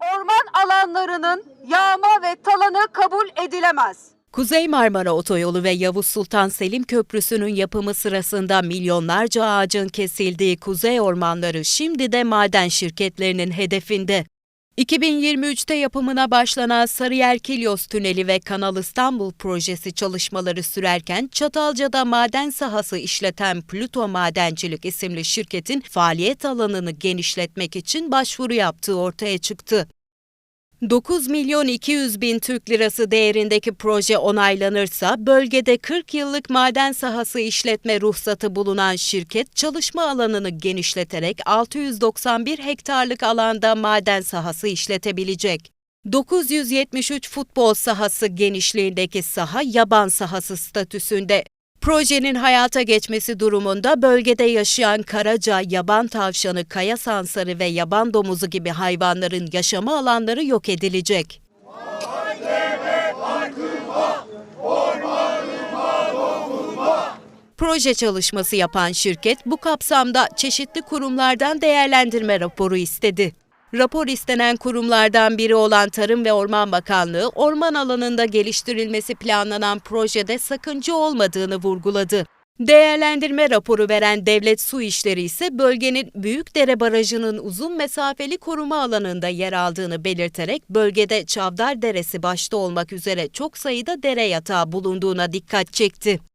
orman alanlarının yağma ve talanı kabul edilemez. Kuzey Marmara Otoyolu ve Yavuz Sultan Selim Köprüsü'nün yapımı sırasında milyonlarca ağacın kesildiği kuzey ormanları şimdi de maden şirketlerinin hedefinde. 2023'te yapımına başlanan Sarıyer Kilyos Tüneli ve Kanal İstanbul projesi çalışmaları sürerken Çatalca'da maden sahası işleten Pluto Madencilik isimli şirketin faaliyet alanını genişletmek için başvuru yaptığı ortaya çıktı. 9 milyon 200 bin Türk lirası değerindeki proje onaylanırsa bölgede 40 yıllık maden sahası işletme ruhsatı bulunan şirket çalışma alanını genişleterek 691 hektarlık alanda maden sahası işletebilecek. 973 futbol sahası genişliğindeki saha yaban sahası statüsünde. Projenin hayata geçmesi durumunda bölgede yaşayan karaca, yaban tavşanı, kaya sansarı ve yaban domuzu gibi hayvanların yaşama alanları yok edilecek. Proje çalışması yapan şirket bu kapsamda çeşitli kurumlardan değerlendirme raporu istedi. Rapor istenen kurumlardan biri olan Tarım ve Orman Bakanlığı, orman alanında geliştirilmesi planlanan projede sakınca olmadığını vurguladı. Değerlendirme raporu veren Devlet Su İşleri ise bölgenin Büyükdere Barajı'nın uzun mesafeli koruma alanında yer aldığını belirterek bölgede Çavdar Deresi başta olmak üzere çok sayıda dere yatağı bulunduğuna dikkat çekti.